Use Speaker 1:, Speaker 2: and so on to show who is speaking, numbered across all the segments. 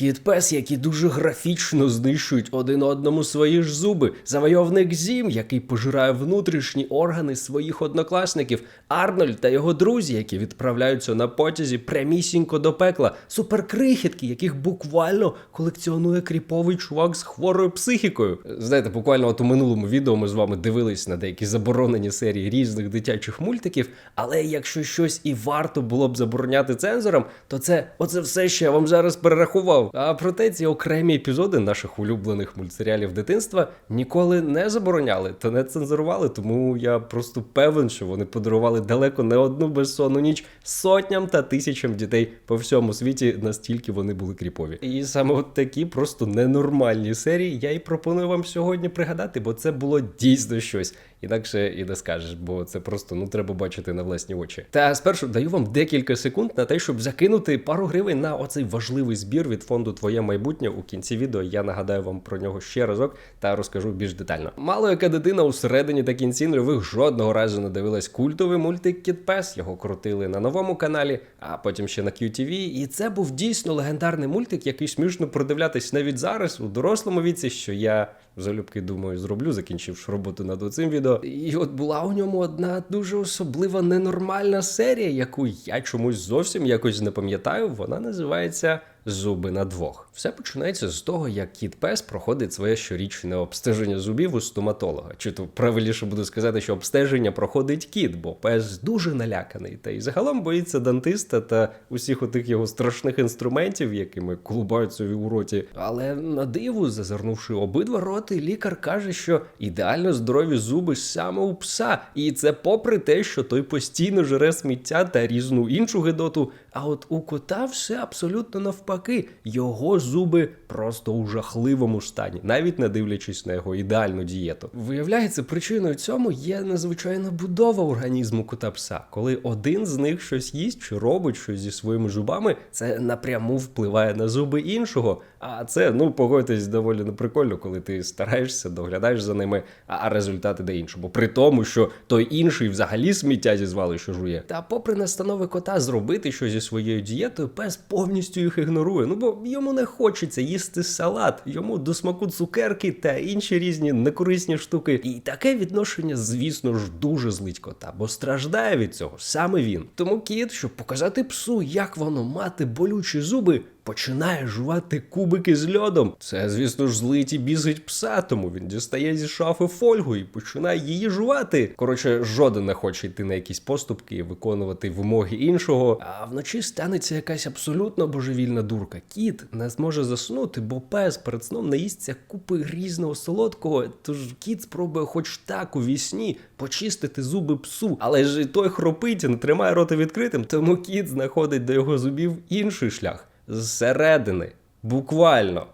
Speaker 1: Кіт пес, які дуже графічно знищують один одному свої ж зуби. Завойовник Зім, який пожирає внутрішні органи своїх однокласників. Арнольд та його друзі, які відправляються на потязі прямісінько до пекла. Суперкрихітки, яких буквально колекціонує кріповий чувак з хворою психікою. Знаєте, буквально от у минулому відео ми з вами дивились на деякі заборонені серії різних дитячих мультиків. Але якщо щось і варто було б забороняти цензорам, то це оце все, що я вам зараз перерахував. А проте ці окремі епізоди наших улюблених мультсеріалів дитинства ніколи не забороняли та не цензурували. Тому я просто певен, що вони подарували далеко не одну безсонну ніч сотням та тисячам дітей по всьому світі, настільки вони були кріпові. І саме от такі просто ненормальні серії я і пропоную вам сьогодні пригадати, бо це було дійсно щось. Інакше і не скажеш, бо це просто ну треба бачити на власні очі. Та спершу даю вам декілька секунд на те, щоб закинути пару гривень на оцей важливий збір від фонду Твоє майбутнє. У кінці відео я нагадаю вам про нього ще разок та розкажу більш детально. Мало яка дитина у середині та кінці нульових жодного разу не дивилась культовий мультик Кіт Пес. Його крутили на новому каналі, а потім ще на QTV. І це був дійсно легендарний мультик, який смішно продивлятись навіть зараз у дорослому віці, що я залюбки думаю зроблю, закінчивши роботу над цим відео. І от була у ньому одна дуже особлива ненормальна серія, яку я чомусь зовсім якось не пам'ятаю. Вона називається Зуби на двох. Все починається з того, як кіт пес проходить своє щорічне обстеження зубів у стоматолога. Чи то правильніше буде сказати, що обстеження проходить кіт, бо пес дуже наляканий, та й загалом боїться дантиста та усіх отих його страшних інструментів, якими клубаються у роті. Але на диву, зазирнувши обидва роти, лікар каже, що ідеально здорові зуби саме у пса, і це попри те, що той постійно жре сміття та різну іншу гидоту. А от у кота все абсолютно навпаки. Його зуби просто у жахливому стані, навіть не дивлячись на його ідеальну дієту. Виявляється, причиною цьому є незвичайна будова організму кота пса. Коли один з них щось їсть чи робить щось зі своїми зубами, це напряму впливає на зуби іншого. А це, ну погодьтесь, доволі неприкольно, коли ти стараєшся, доглядаєш за ними, а результати де іншого. При тому, що той інший взагалі сміття зі звалища жує. Та попри настанови кота зробити щось своєю дієтою, пес повністю їх ігнорує. Ну бо йому не хочеться їсти салат, йому до смаку цукерки та інші різні некорисні штуки. І таке відношення, звісно ж, дуже злить кота, бо страждає від цього саме він. Тому кіт, щоб показати псу, як воно мати болючі зуби. Починає жувати кубики з льодом. Це, звісно ж, злить і бісить пса, тому він дістає зі шафи фольгу і починає її жувати. Коротше, жоден не хоче йти на якісь поступки і виконувати вимоги іншого. А вночі станеться якась абсолютно божевільна дурка. Кіт не зможе заснути, бо пес перед сном наїсться купи різного солодкого. Тож кіт спробує, хоч так у вісні, почистити зуби псу, але ж і той хропить і не тримає рота відкритим, тому кіт знаходить до його зубів інший шлях зсередини. Буквально.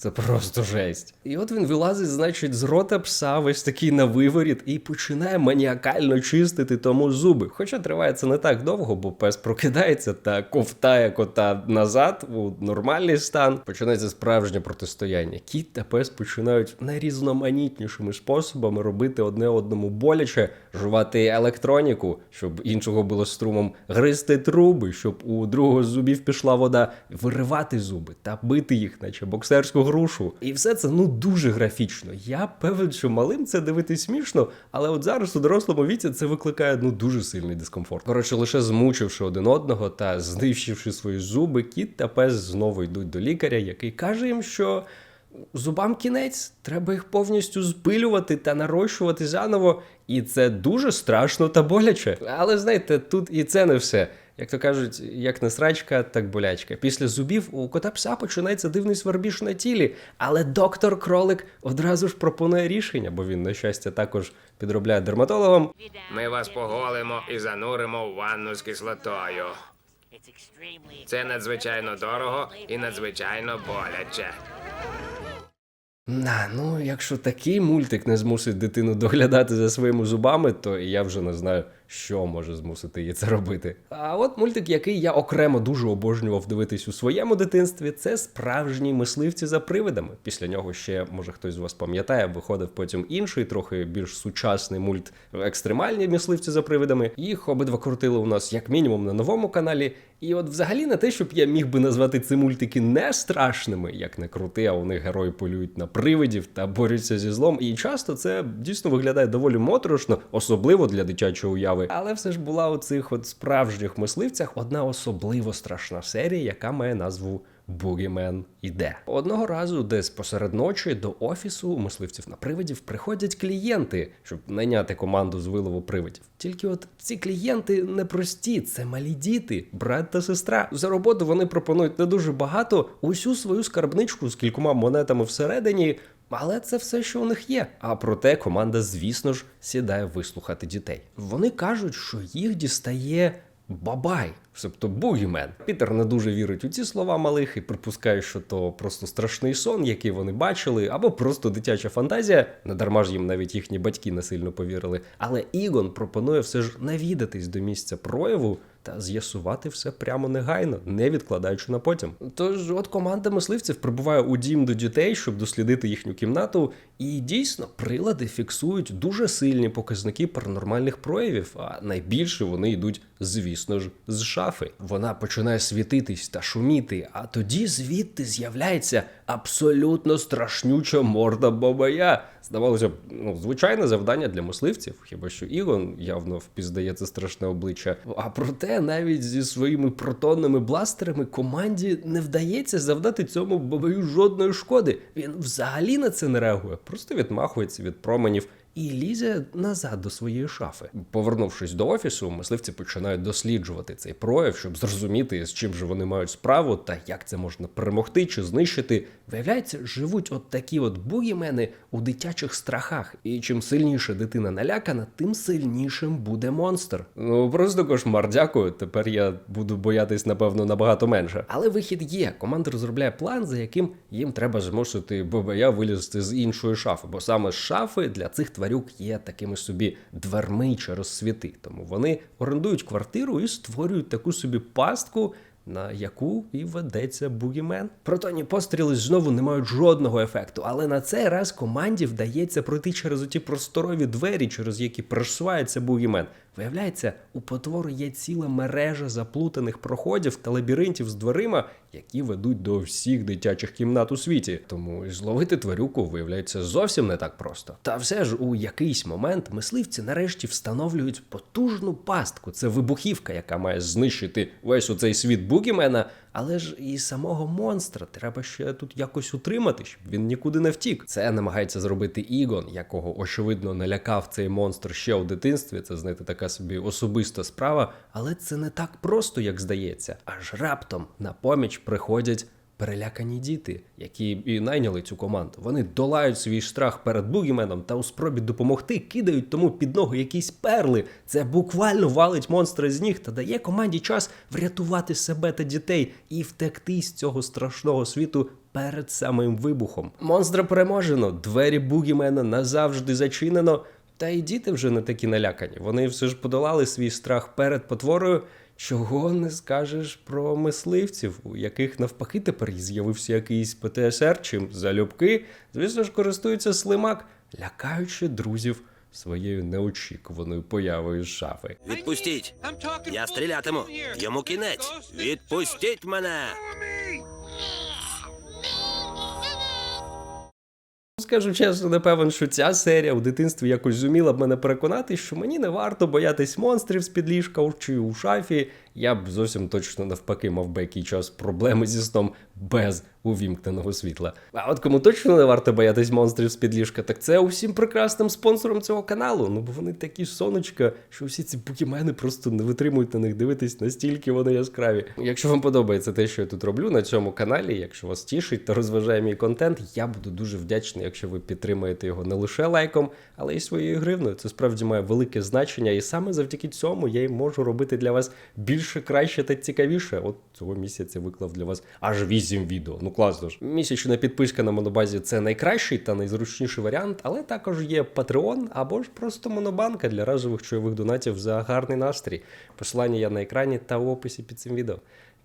Speaker 1: Це просто жесть. І от він вилазить, значить, з рота пса, весь такий на виворіт, і починає маніакально чистити тому зуби. Хоча триває це не так довго, бо пес прокидається та ковтає кота назад у нормальний стан. Починається справжнє протистояння. Кіт та пес починають найрізноманітнішими способами робити одне одному боляче, жувати електроніку, щоб іншого було струмом, гризти труби, щоб у другого з зубів пішла вода, виривати зуби та бити їх, наче боксерську грушу. І все це ну дуже графічно. Я певен, що малим це дивитись смішно, але от зараз у дорослому віці це викликає ну дуже сильний дискомфорт. Коротше, лише змучивши один одного та знищивши свої зуби, кіт та пес знову йдуть до лікаря, який каже їм, що. Зубам кінець, треба їх повністю спилювати та нарощувати заново, і це дуже страшно та боляче. Але знаєте, тут і це не все. Як то кажуть, як не срачка, так болячка. Після зубів у кота пса починається дивний свербіж на тілі, але доктор кролик одразу ж пропонує рішення, бо він, на щастя, також підробляє дерматологом.
Speaker 2: Ми вас поголимо і зануримо в ванну з кислотою. Це надзвичайно дорого і надзвичайно боляче.
Speaker 1: На, ну якщо такий мультик не змусить дитину доглядати за своїми зубами, то я вже не знаю, що може змусити її це робити. А от мультик, який я окремо дуже обожнював дивитись у своєму дитинстві, це справжні мисливці за привидами. Після нього ще, може хтось з вас пам'ятає, виходив потім інший, трохи більш сучасний мульт екстремальні мисливці за привидами. Їх обидва крутили у нас як мінімум на новому каналі. І от взагалі не те, щоб я міг би назвати ці мультики не страшними, як не крути, а них герої полюють на привидів та борються зі злом. І часто це дійсно виглядає доволі моторошно, особливо для дитячої уяви. Але все ж була у цих от справжніх мисливцях одна особливо страшна серія, яка має назву. Бугімен іде одного разу, десь посеред ночі до офісу мисливців на привидів приходять клієнти, щоб найняти команду з вилову привидів. Тільки от ці клієнти не прості, це малі діти, брат та сестра. За роботу вони пропонують не дуже багато, усю свою скарбничку з кількома монетами всередині. Але це все, що у них є. А проте команда, звісно ж, сідає вислухати дітей. Вони кажуть, що їх дістає бабай, тобто бугімен. Пітер не дуже вірить у ці слова малих і припускає, що то просто страшний сон, який вони бачили, або просто дитяча фантазія. Не дарма ж їм навіть їхні батьки не сильно повірили. Але Ігон пропонує все ж навідатись до місця прояву. Та з'ясувати все прямо негайно, не відкладаючи на потім. Тож, от команда мисливців прибуває у дім до дітей, щоб дослідити їхню кімнату, і дійсно прилади фіксують дуже сильні показники паранормальних проявів. А найбільше вони йдуть, звісно ж, з шафи. Вона починає світитись та шуміти, а тоді звідти з'являється абсолютно страшнюча морда бабая. Здавалося б, ну звичайне завдання для мисливців, хіба що Ігон явно впізнає це страшне обличчя. А проте навіть зі своїми протонними бластерами команді не вдається завдати цьому бабаю жодної шкоди. Він взагалі на це не реагує, просто відмахується від променів. І лізе назад до своєї шафи. Повернувшись до офісу, мисливці починають досліджувати цей прояв, щоб зрозуміти, з чим же вони мають справу та як це можна перемогти чи знищити. Виявляється, живуть от такі от бугімени у дитячих страхах. І чим сильніше дитина налякана, тим сильнішим буде монстр. Ну просто кошмар, дякую. Тепер я буду боятись, напевно, набагато менше. Але вихід є. Команда розробляє план, за яким їм треба змусити бабая вилізти з іншої шафи, бо саме шафи для цих тварюк є такими собі дверми через світи. Тому вони орендують квартиру і створюють таку собі пастку. На яку і ведеться бугімен. Протонні постріли знову не мають жодного ефекту, але на цей раз команді вдається пройти через оті просторові двері, через які просувається бугімен. Виявляється, у потвору є ціла мережа заплутаних проходів та лабіринтів з дверима, які ведуть до всіх дитячих кімнат у світі. Тому зловити тварюку виявляється зовсім не так просто. Та все ж у якийсь момент мисливці нарешті встановлюють потужну пастку. Це вибухівка, яка має знищити весь у цей світ бугімена. Але ж і самого монстра треба ще тут якось утримати, щоб він нікуди не втік. Це намагається зробити Ігон, якого очевидно налякав цей монстр ще у дитинстві. Це знаєте, така собі особиста справа. Але це не так просто, як здається. Аж раптом на поміч приходять. Перелякані діти, які і найняли цю команду, вони долають свій страх перед бугіменом та у спробі допомогти кидають тому під ноги якісь перли. Це буквально валить монстра з ніг та дає команді час врятувати себе та дітей і втекти з цього страшного світу перед самим вибухом. Монстра переможено, двері бугімена назавжди зачинено. Та й діти вже не такі налякані. Вони все ж подолали свій страх перед потворою. Чого не скажеш про мисливців, у яких навпаки тепер з'явився якийсь ПТСР, чим залюбки, звісно ж, користується слимак, лякаючи друзів своєю неочікуваною появою з шафи.
Speaker 3: Відпустіть! Я стрілятиму. Йому кінець. Відпустіть мене!
Speaker 1: Скажу чесно, не певен, що ця серія в дитинстві якось зуміла б мене переконати, що мені не варто боятись монстрів з-під ліжка чи у шафі. Я б зовсім точно навпаки мав би який час проблеми зі сном без увімкненого світла. А от кому точно не варто боятись монстрів з-під ліжка, так це усім прекрасним спонсором цього каналу. Ну бо вони такі сонечка, що всі ці покемени просто не витримують на них дивитись, настільки вони яскраві. Якщо вам подобається те, що я тут роблю на цьому каналі, якщо вас тішить та розважає мій контент, я буду дуже вдячний, якщо ви підтримаєте його не лише лайком, але й своєю гривною. Це справді має велике значення, і саме завдяки цьому я й можу робити для вас більш більше, краще та цікавіше. От цього місяця виклав для вас аж 8 відео. Ну класно ж. Місячна підписка на монобазі це найкращий та найзручніший варіант, але також є Patreon або ж просто монобанка для разових чайових донатів за гарний настрій. Посилання я на екрані та в описі під цим відео.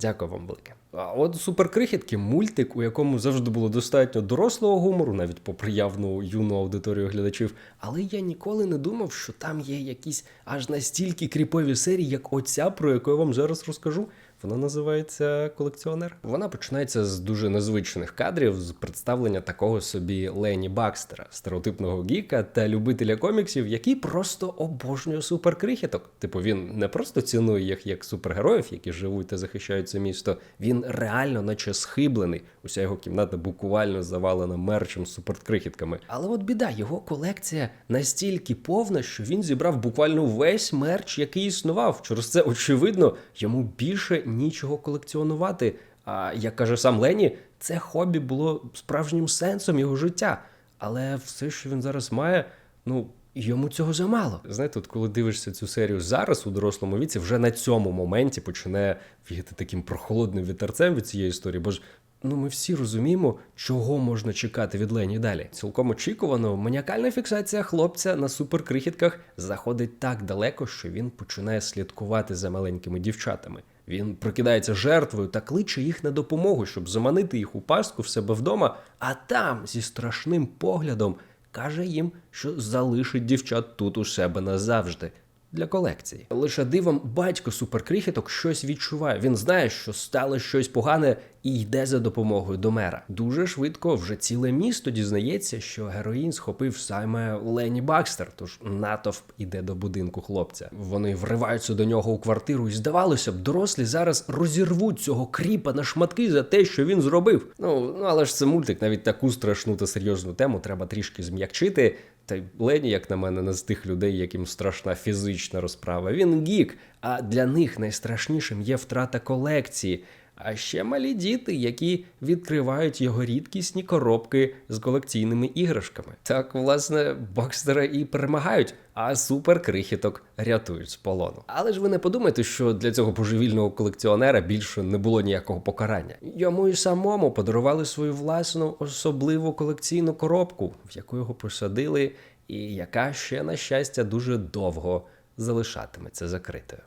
Speaker 1: Дякую вам велике. А от суперкрихітки мультик, у якому завжди було достатньо дорослого гумору, навіть попри явну юну аудиторію глядачів. Але я ніколи не думав, що там є якісь аж настільки кріпові серії, як оця, про яку я вам зараз розкажу. Вона називається колекціонер. Вона починається з дуже незвичних кадрів з представлення такого собі Лені Бакстера, стереотипного гіка та любителя коміксів, який просто обожнює суперкрихіток. Типу, він не просто цінує їх як супергероїв, які живуть та захищають це місто. Він реально, наче схиблений. Уся його кімната буквально завалена мерчем з суперкрихітками. Але от біда, його колекція настільки повна, що він зібрав буквально весь мерч, який існував. Через це очевидно, йому більше нічого колекціонувати. А як каже сам Лені, це хобі було справжнім сенсом його життя. Але все, що він зараз має, ну. Йому цього замало. Знаєте, от коли дивишся цю серію зараз у дорослому віці, вже на цьому моменті починає віяти таким прохолодним вітерцем від цієї історії. Бо ж ну ми всі розуміємо, чого можна чекати від Лені далі. Цілком очікувано, маніакальна фіксація хлопця на суперкрихітках заходить так далеко, що він починає слідкувати за маленькими дівчатами. Він прокидається жертвою та кличе їх на допомогу, щоб заманити їх у пастку в себе вдома, а там зі страшним поглядом каже їм, що залишить дівчат тут у себе назавжди. Для колекції лише дивом батько суперкрихіток щось відчуває. Він знає, що стало щось погане і йде за допомогою до мера. Дуже швидко вже ціле місто дізнається, що героїн схопив саме Лені Бакстер. Тож натовп іде до будинку хлопця. Вони вриваються до нього у квартиру, і здавалося б, дорослі зараз розірвуть цього кріпа на шматки за те, що він зробив. Ну ну але ж це мультик, навіть таку страшну та серйозну тему треба трішки зм'якчити. Та й Лені, як на мене, не з тих людей, яким страшна фізична розправа. Він гік, а для них найстрашнішим є втрата колекції. А ще малі діти, які відкривають його рідкісні коробки з колекційними іграшками. Так, власне, Бокстера і перемагають, а суперкрихіток рятують з полону. Але ж ви не подумайте, що для цього божевільного колекціонера більше не було ніякого покарання. Йому і самому подарували свою власну особливу колекційну коробку, в яку його посадили, і яка ще, на щастя, дуже довго залишатиметься закритою.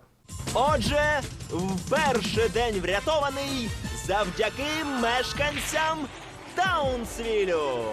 Speaker 4: Отже, вперше день врятований завдяки мешканцям Таунсвілю.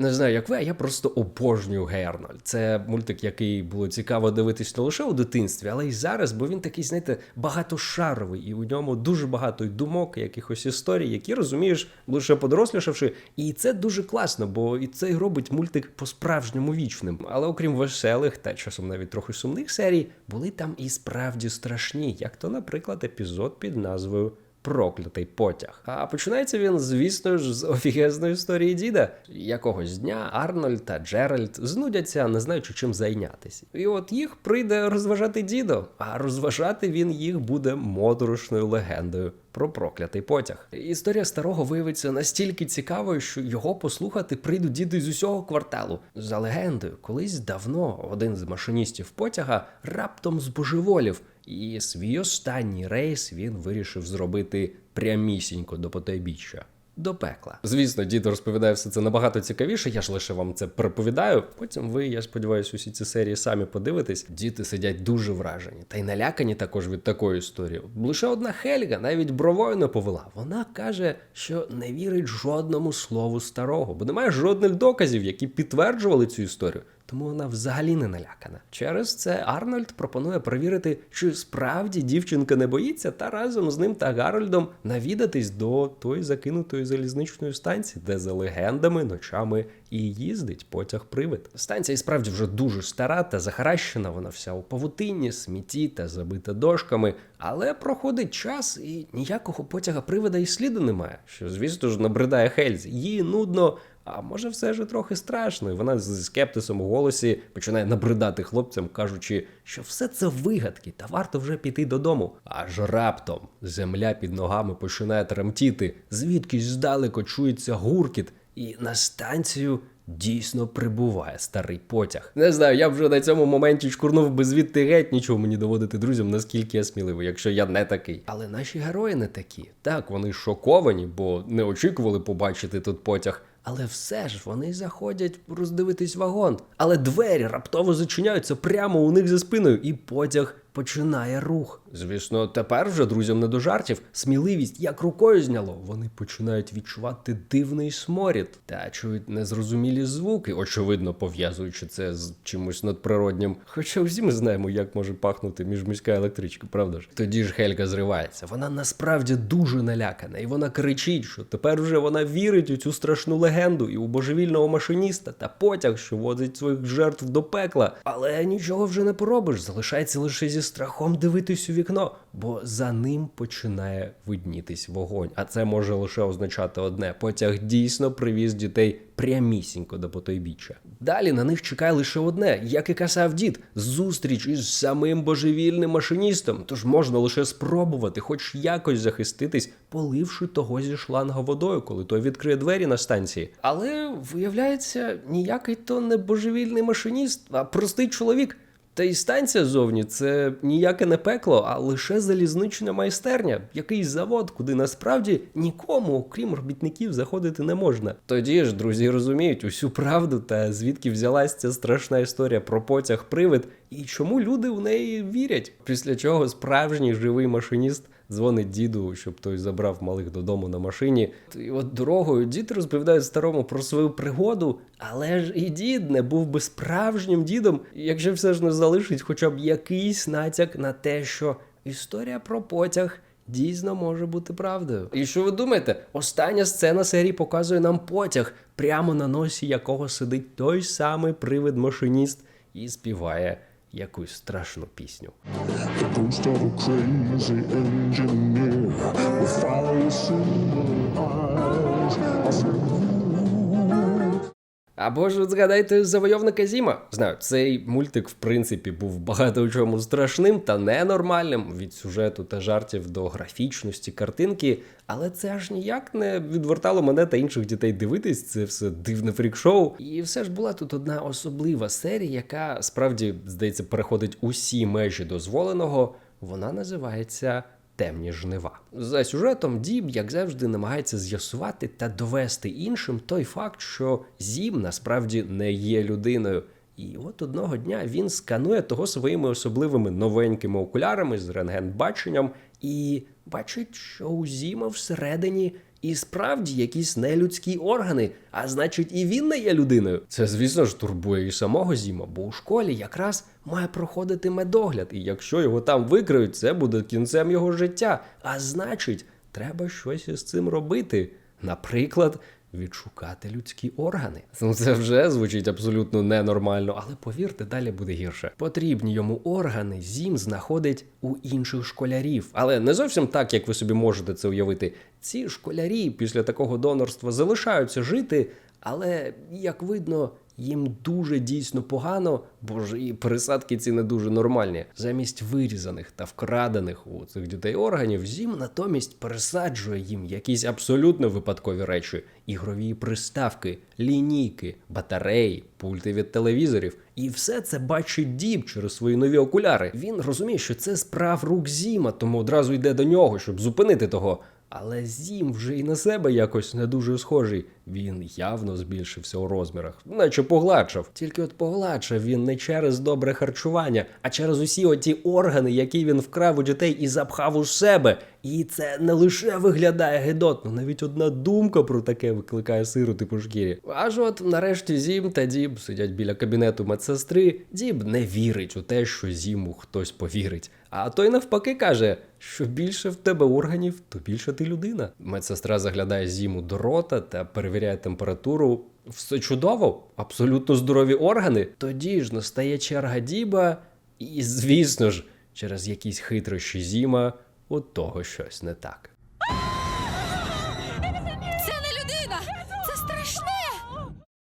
Speaker 1: Не знаю, як ви, а я просто обожнюю Гей Це мультик, який було цікаво дивитись не лише у дитинстві, але й зараз, бо він такий, знаєте, багатошаровий, і у ньому дуже багато й думок, якихось історій, які розумієш, лише подорослішавши. І це дуже класно, бо і це робить мультик по-справжньому вічним. Але окрім веселих та часом навіть трохи сумних серій, були там і справді страшні, як то, наприклад, епізод під назвою. Проклятий потяг. А починається він, звісно ж, з офігезної історії діда. Якогось дня Арнольд та Джеральд знудяться, не знаючи чим зайнятися. І от їх прийде розважати дідо, а розважати він їх буде моторошною легендою про проклятий потяг. Історія старого виявиться настільки цікавою, що його послухати прийдуть діти з усього кварталу. За легендою, колись давно один з машиністів потяга раптом збожеволів. І свій останній рейс він вирішив зробити прямісінько до потайбіччя. До пекла. Звісно, дід розповідає все це набагато цікавіше. Я ж лише вам це переповідаю. Потім ви, я сподіваюся, усі ці серії самі подивитесь. Діти сидять дуже вражені, та й налякані також від такої історії. Лише одна Хельга навіть бровою не повела. Вона каже, що не вірить жодному слову старого, бо немає жодних доказів, які підтверджували цю історію тому вона взагалі не налякана. Через це Арнольд пропонує перевірити, чи справді дівчинка не боїться, та разом з ним та Гарольдом навідатись до тої закинутої залізничної станції, де за легендами ночами і їздить потяг привид. Станція справді вже дуже стара та захаращена. Вона вся у павутинні, смітті та забита дошками. Але проходить час і ніякого потяга привида і сліду немає. Що, звісно ж, набридає Хельзі. Їй нудно. А може, все ж трохи страшно, і вона зі скептисом у голосі починає набридати хлопцям, кажучи, що все це вигадки, та варто вже піти додому. Аж раптом земля під ногами починає тремтіти, звідкись здалеко чується гуркіт, і на станцію дійсно прибуває старий потяг. Не знаю, я вже на цьому моменті чкурнув би звідти геть нічого мені доводити друзям, наскільки я сміливий, якщо я не такий. Але наші герої не такі. Так, вони шоковані, бо не очікували побачити тут потяг. Але все ж вони заходять роздивитись вагон. Але двері раптово зачиняються прямо у них за спиною, і потяг починає рух. Звісно, тепер вже друзям не до жартів. Сміливість як рукою зняло. Вони починають відчувати дивний сморід та чують незрозумілі звуки, очевидно пов'язуючи це з чимось надприроднім. Хоча всі ми знаємо, як може пахнути міжміська електричка, правда ж? Тоді ж Хелька зривається. Вона насправді дуже налякана, і вона кричить, що тепер вже вона вірить у цю страшну легенду і у божевільного машиніста та потяг, що возить своїх жертв до пекла. Але нічого вже не поробиш. Залишається лише зі страхом дивитись у вікно, бо за ним починає виднітись вогонь. А це може лише означати одне: потяг дійсно привіз дітей прямісінько до потойбіччя. Далі на них чекає лише одне, як і казав дід, зустріч із самим божевільним машиністом. Тож можна лише спробувати, хоч якось захиститись, поливши того зі шланга водою, коли той відкриє двері на станції. Але виявляється, ніякий то не божевільний машиніст, а простий чоловік. Та й станція зовні це ніяке не пекло, а лише залізнична майстерня, якийсь завод, куди насправді нікому, окрім робітників, заходити не можна. Тоді ж друзі розуміють усю правду та звідки взялась ця страшна історія про потяг привид і чому люди в неї вірять. Після чого справжній живий машиніст дзвонить діду, щоб той забрав малих додому на машині. І от дорогою дід розповідає старому про свою пригоду, але ж і дід не був би справжнім дідом, якщо все ж не залишить хоча б якийсь натяк на те, що історія про потяг. Дійсно може бути правдою. І що ви думаєте? Остання сцена серії показує нам потяг, прямо на носі якого сидить той самий привид-машиніст і співає якусь страшну пісню.
Speaker 5: The ghost of a crazy engineer with fire silver
Speaker 1: Або ж згадайте завойовника Зіма. Знаю, цей мультик, в принципі, був багато у чому страшним та ненормальним від сюжету та жартів до графічності картинки, але це аж ніяк не відвертало мене та інших дітей дивитись. Це все дивне фрік-шоу. І все ж була тут одна особлива серія, яка справді, здається, переходить усі межі дозволеного. Вона називається темні жнива. За сюжетом Діб, як завжди, намагається з'ясувати та довести іншим той факт, що Зім насправді не є людиною. І от одного дня він сканує того своїми особливими новенькими окулярами з рентген-баченням і бачить, що у Зіма всередині і справді якісь нелюдські органи, а значить, і він не є людиною. Це, звісно ж, турбує і самого Зіма, бо у школі якраз має проходити медогляд, і якщо його там викриють, це буде кінцем його життя. А значить, треба щось із цим робити. Наприклад, відшукати людські органи. Ну це вже звучить абсолютно ненормально, але повірте, далі буде гірше. Потрібні йому органи Зім знаходить у інших школярів, але не зовсім так, як ви собі можете це уявити. Ці школярі після такого донорства залишаються жити, але як видно. Їм дуже дійсно погано, бо ж і пересадки ці не дуже нормальні. Замість вирізаних та вкрадених у цих дітей органів, зім натомість пересаджує їм якісь абсолютно випадкові речі: ігрові приставки, лінійки, батареї, пульти від телевізорів. І все це бачить діб через свої нові окуляри. Він розуміє, що це справ рук Зіма, тому одразу йде до нього, щоб зупинити того. Але Зім вже і на себе якось не дуже схожий. Він явно збільшився у розмірах, наче погладшав. Тільки от погладшав він не через добре харчування, а через усі оті органи, які він вкрав у дітей і запхав у себе. І це не лише виглядає гидотно, навіть одна думка про таке викликає сиру типу шкірі. Аж от нарешті Зім та Діб сидять біля кабінету медсестри. Діб не вірить у те, що Зіму хтось повірить. А той навпаки каже, що більше в тебе органів, то більше ти людина. Медсестра заглядає зіму до рота та перевіряє температуру. Все чудово, абсолютно здорові органи. Тоді ж настає черга діба, і, звісно ж, через якісь хитрощі зіма у того щось не так.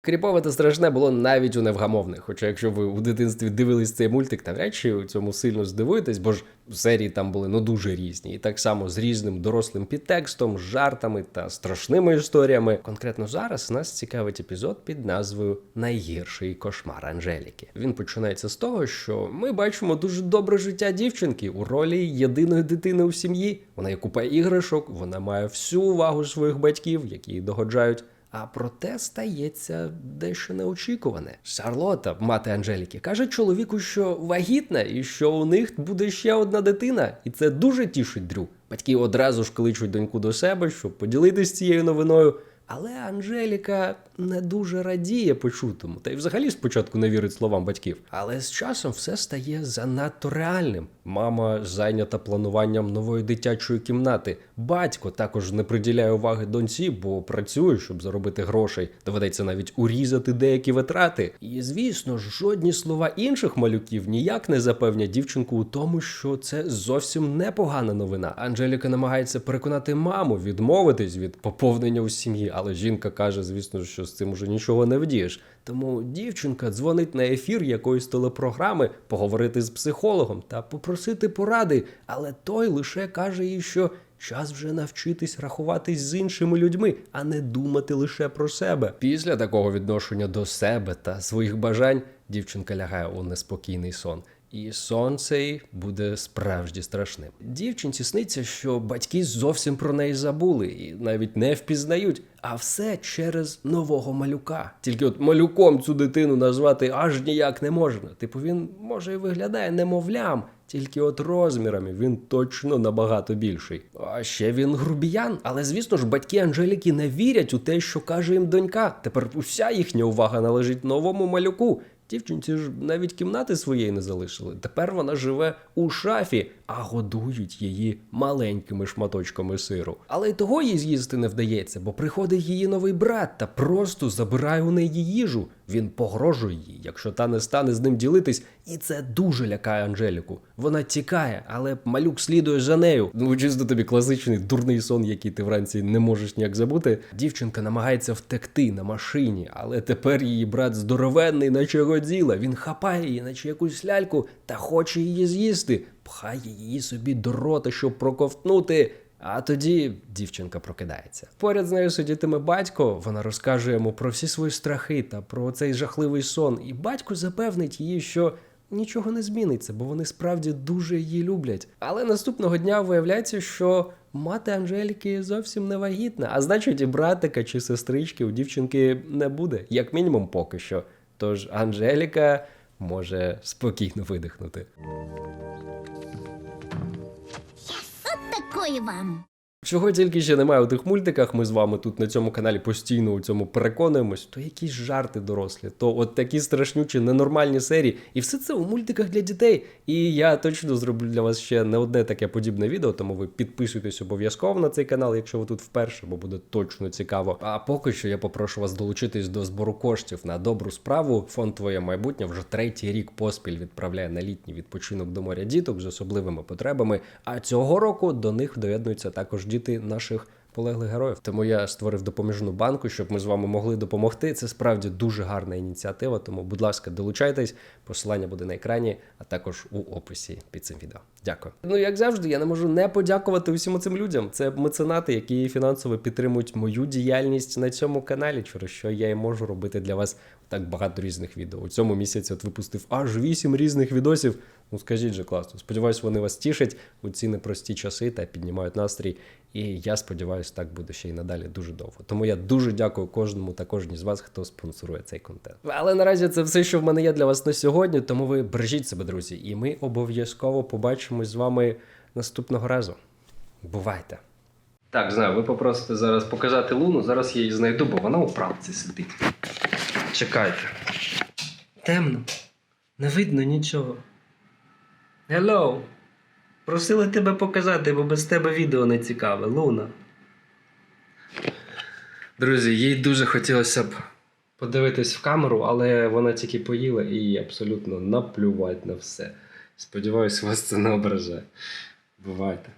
Speaker 1: Кріпове та страшне було навіть у невгамовних. Хоча, якщо ви у дитинстві дивились цей мультик, навряд чи у цьому сильно здивуєтесь, бо ж серії там були ну дуже різні, і так само з різним дорослим підтекстом, жартами та страшними історіями. Конкретно зараз нас цікавить епізод під назвою Найгірший кошмар Анжеліки. Він починається з того, що ми бачимо дуже добре життя дівчинки у ролі єдиної дитини у сім'ї. Вона є купа іграшок, вона має всю увагу своїх батьків, які її догоджають. А проте стається дещо неочікуване. Шарлота, мати Анжеліки, каже чоловіку, що вагітна і що у них буде ще одна дитина, і це дуже тішить Дрю. Батьки одразу ж кличуть доньку до себе, щоб поділитись цією новиною. Але Анжеліка не дуже радіє почутому, та й взагалі спочатку не вірить словам батьків. Але з часом все стає занадто реальним. Мама зайнята плануванням нової дитячої кімнати. Батько також не приділяє уваги доньці, бо працює, щоб заробити грошей. Доведеться навіть урізати деякі витрати. І звісно жодні слова інших малюків ніяк не запевнять дівчинку у тому, що це зовсім непогана новина. Анжеліка намагається переконати маму відмовитись від поповнення у сім'ї, але жінка каже, звісно, що з цим уже нічого не вдієш. Тому дівчинка дзвонить на ефір якоїсь телепрограми поговорити з психологом та попросити поради, але той лише каже їй, що час вже навчитись рахуватись з іншими людьми, а не думати лише про себе. Після такого відношення до себе та своїх бажань дівчинка лягає у неспокійний сон. І сон цей буде справді страшним. Дівчинці сниться, що батьки зовсім про неї забули і навіть не впізнають, а все через нового малюка. Тільки от малюком цю дитину назвати аж ніяк не можна. Типу він може і виглядає немовлям, тільки от розмірами він точно набагато більший. А ще він грубіян. Але звісно ж, батьки Анжеліки не вірять у те, що каже їм донька. Тепер уся їхня увага належить новому малюку. Дівчинці ж навіть кімнати своєї не залишили. Тепер вона живе у шафі, а годують її маленькими шматочками сиру. Але й того їй з'їсти не вдається, бо приходить її новий брат та просто забирає у неї їжу. Він погрожує їй, якщо та не стане з ним ділитись, і це дуже лякає Анжеліку. Вона тікає, але малюк слідує за нею. Ну чисто тобі класичний дурний сон, який ти вранці не можеш ніяк забути. Дівчинка намагається втекти на машині, але тепер її брат здоровенний, наче Годзіла. Він хапає її, наче якусь ляльку, та хоче її з'їсти, пхає її собі до рота, щоб проковтнути. А тоді дівчинка прокидається. Поряд з нею сидітиме батько. Вона розкаже йому про всі свої страхи та про цей жахливий сон. І батько запевнить її, що нічого не зміниться, бо вони справді дуже її люблять. Але наступного дня виявляється, що мати Анжеліки зовсім не вагітна, а значить, і братика чи сестрички у дівчинки не буде, як мінімум, поки що. Тож Анжеліка може спокійно видихнути.
Speaker 6: Такої вам.
Speaker 1: Чого тільки ще немає у тих мультиках, ми з вами тут на цьому каналі постійно у цьому переконуємось, то якісь жарти дорослі, то от такі страшнючі, ненормальні серії. І все це у мультиках для дітей. І я точно зроблю для вас ще не одне таке подібне відео, тому ви підписуйтесь обов'язково на цей канал, якщо ви тут вперше, бо буде точно цікаво. А поки що я попрошу вас долучитись до збору коштів на добру справу. Фонд Твоє майбутнє вже третій рік поспіль відправляє на літній відпочинок до моря діток з особливими потребами. А цього року до них доєднуються також діти наших. Полеглих героїв, тому я створив допоміжну банку, щоб ми з вами могли допомогти. Це справді дуже гарна ініціатива. Тому, будь ласка, долучайтесь. Посилання буде на екрані, а також у описі під цим відео. Дякую. Ну як завжди, я не можу не подякувати усім цим людям. Це меценати, які фінансово підтримують мою діяльність на цьому каналі, через що я і можу робити для вас так багато різних відео. У цьому місяці от випустив аж вісім різних відосів. Ну скажіть же класно. Сподіваюсь, вони вас тішать у ці непрості часи та піднімають настрій. І я сподіваюся, так буде ще й надалі дуже довго. Тому я дуже дякую кожному та кожній з вас, хто спонсорує цей контент. Але наразі це все, що в мене є для вас на сьогодні. Тому ви бережіть себе, друзі, і ми обов'язково побачимось з вами наступного разу. Бувайте! Так, знаю, ви попросите зараз показати луну. Зараз я її знайду, бо вона у правці сидить. Чекайте. Темно. Не видно нічого. Hello. Просили тебе показати, бо без тебе відео не цікаве, Луна. Друзі, їй дуже хотілося б подивитись в камеру, але вона тільки поїла і абсолютно наплювати на все. Сподіваюсь, вас це не ображає. Бувайте.